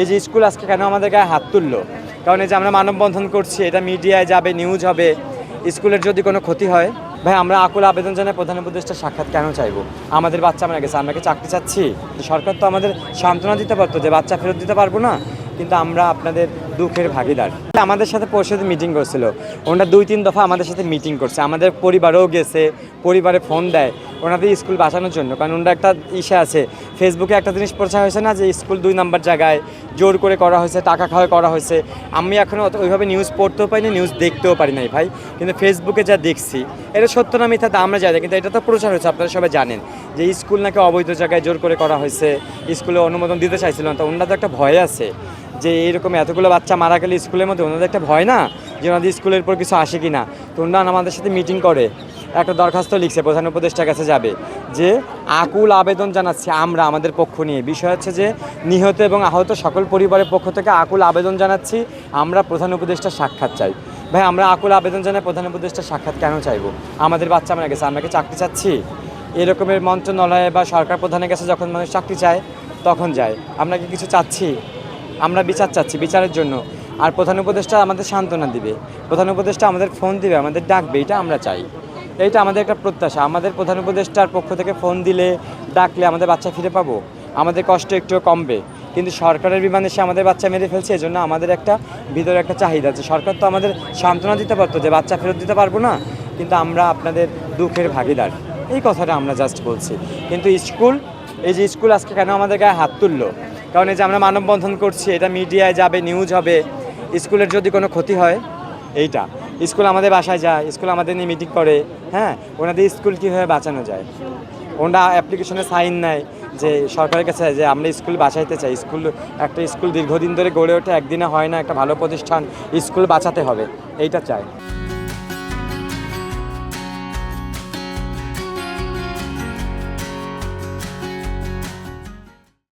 এই যে স্কুল আজকে কেন আমাদের গায়ে হাত তুললো? কারণ এই যে আমরা মানববন্ধন করছি, এটা মিডিয়ায় যাবে নিউজ হবে, স্কুলের যদি কোনো ক্ষতি হয়, ভাই আমরা আকুল আবেদন জানাই প্রধান উপদেষ্টা সাক্ষাৎ কেন চাইব? আমাদের বাচ্চা মারা গেছে, আমরা কি চাকরি চাচ্ছি? সরকার তো আমাদের সান্ত্বনা দিতে পারতো যে বাচ্চা ফেরত দিতে পারব না, কিন্তু আমরা আপনাদের দুঃখের ভাগিদার। আমাদের সাথে পরশু মিটিং করছিল। ওনারা দুই, তিন দফা আমাদের সাথে মিটিং করছে। আমাদের পরিবারও গেছে, পরিবারে ফোন দেয়। ওনাদের স্কুল বাঁচানোর জন্য। কারণ ওনারা একটা ইসে আছে। ফেসবুকে একটা জিনিস প্রচার হয়েছে না যে স্কুল দুই নাম্বার জায়গায় জোর করে করা হয়েছে, টাকা খাওয়া করা হয়েছে। আমি এখনও অত ওইভাবে নিউজ পড়তেও পারি না নিউজ দেখতেও পারি নাই ভাই। কিন্তু ফেসবুকে যা দেখছি, এটা সত্য না মিথ্যা তা আমরা জানি। কিন্তু এটা তো প্রচার হয়েছে, আপনারা সবাই জানেন। যে স্কুল নাকি অবৈধ জায়গায় জোর করে করা হয়েছে স্কুলে অনুমোদন দিতে চাইছিল না। তো ওনারা তো একটা ভয় আছে। যে এরকম এতগুলো বাচ্চা মারা গেলে স্কুলের মধ্যে, ওনাদের একটা ভয় না? যে ওনাদের স্কুলের উপর কিছু আসে কি না তো ওনারা আমাদের সাথে মিটিং করে। একটা দরখাস্ত লিখছে, প্রধান উপদেষ্টার কাছে যাবে। যে আকুল আবেদন জানাচ্ছি আমরা, আমাদের পক্ষ নিয়ে। বিষয় হচ্ছে যে, নিহত এবং আহত সকল পরিবারের পক্ষ থেকে আকুল আবেদন জানাচ্ছি, আমরা প্রধান উপদেষ্টার সাক্ষাৎ চাই। ভাই, আমরা আকুল আবেদন জানাই, প্রধান উপদেষ্টার সাক্ষাৎ কেন চাইব? আমাদের বাচ্চা মারা গেছে, আমরা কি চাকরি চাচ্ছি? এরকমের মন্ত্রণালয়ে বা সরকার প্রধানের কাছে যখন মানুষ চাকরি চায়, তখন যায়। আমরা কি কিছু চাচ্ছি? আমরা বিচার চাচ্ছি, বিচারের জন্য। আর প্রধান উপদেষ্টা আমাদের সান্ত্বনা দিবে। প্রধান উপদেষ্টা আমাদের ফোন দিবে, আমাদের ডাকবে, এটা আমরা চাই। এইটা আমাদের একটা প্রত্যাশা। আমাদের প্রধান উপদেষ্টার পক্ষ থেকে ফোন দিলে, ডাকলে আমাদের বাচ্চা ফিরে পাবো। আমাদের কষ্ট একটু কমবে। কিন্তু সরকারের বিমানে সে আমাদের বাচ্চা মেরে ফেলছে, এজন্য আমাদের একটা ভিতরে একটা চাহিদা আছে। সরকার তো আমাদের সান্ত্বনা দিতে পারতো যে বাচ্চা ফেরত দিতে পারব না, কিন্তু আমরা আপনাদের দুঃখের ভাগিদার। এই কথাটা আমরা জাস্ট বলছি। কিন্তু স্কুল, এই যে স্কুল আজকে কেন আমাদের গায়ে হাত তুললো? কারণ এই যে আমরা মানববন্ধন করছি, এটা মিডিয়ায় যাবে নিউজ হবে, স্কুলের যদি কোনো ক্ষতি হয়, এইটা। স্কুল আমাদের বাসায় যায়, স্কুল আমাদের নিয়ে মিটিং করে হ্যাঁ? ওনাদের স্কুল কীভাবে বাঁচানো যায়? ওনারা অ্যাপ্লিকেশনে সাইন নেয় যে, সরকারের কাছে যে, আমরা স্কুল বাঁচাইতে চাই। স্কুল, একটা স্কুল দীর্ঘদিন ধরে গড়ে ওঠে, একদিনে হয় না, একটা ভালো প্রতিষ্ঠান, স্কুল বাঁচাতে হবে। এইটা চাই।